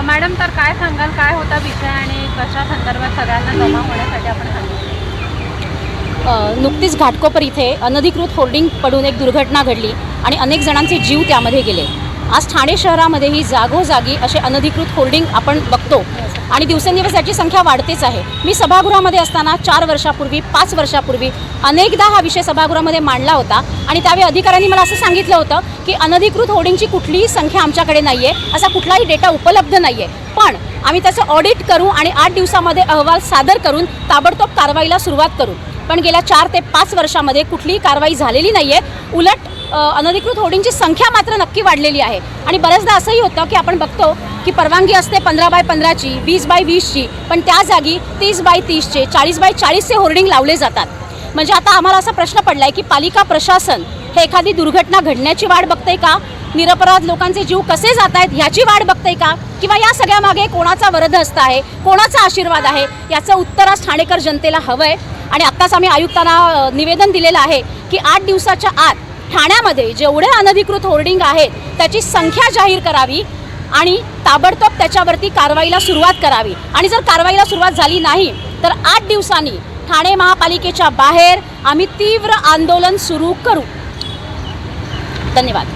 Madam तर काय सांगाल? काय होता विषय आणि कशा संदर्भात सगळ्यांना जमा होण्यासाठी आपण सांगितलं नुकतीच घाटकोपर इथे अनधिकृत होर्डिंग पडून एक दुर्घटना घडली आणि अनेक जणांचे जीव त्यामध्ये गेले. आज ठाणे शहरामध्येही जागोजागी असे अनधिकृत होर्डिंग आपण बघतो. आणि दिवसेंदिवस याची संख्या वाढतेच आहे. मी सभागृहामध्ये असताना चार वर्षापूर्वी पाच वर्षापूर्वी अनेकदा हा विषय सभागृहामध्ये मांडला होता. आणि त्यावेळी अधिकाऱ्यांनी मला असं सांगितलं होतं की अनधिकृत होर्डिंगची कुठलीही संख्या आमच्याकडे नाही आहे असा कुठलाही डेटा उपलब्ध नाही आहे पण आम्ही त्याचं ऑडिट करू आणि आठ दिवसामध्ये अहवाल सादर करून ताबडतोब कारवाईला सुरुवात करू. पण गेल्या चार ते पाच वर्षामध्ये कुठलीही कारवाई झालेली नाही आहे उलट अनधिकृत होर्डिंगची संख्या मात्र नक्की वाढलेली आहे. आणि बऱ्याचदा असंही होतं की आपण बघतो की परवानगी असते पंधरा बाय पंधराची वीस बाय वीसची पण त्या जागी तीस बाय तीसचे चाळीस बाय चाळीसचे होर्डिंग लावले जातात. म्हणजे आता आम्हाला असा प्रश्न पडला आहे की पालिका प्रशासन हे एखादी दुर्घटना घडण्याची वाट बघते का? निरपराध लोकांचे जीव कसे जात आहेत ह्याची वाट बघते का? किंवा या सगळ्या मागे कोणाचा वरदहस्त आहे? कोणाचा आशीर्वाद आहे? याचं उत्तर आज ठाणेकर जनतेला हवं आहे आणि आत्ताच आम्ही आयुक्तांना निवेदन दिलेलं आहे की आठ दिवसाच्या आत ठाण्यामध्ये जेवढे अनधिकृत होर्डिंग आहेत त्याची संख्या जाहीर करावी आणि ताबडतोब त्याच्यावरती कारवाईला सुरुवात करावी. आणि जर कारवाईला सुरुवात झाली नाही तर आठ दिवसांनी ठाणे महापालिकेच्या बाहेर आम्ही तीव्र आंदोलन सुरू करू. धन्यवाद.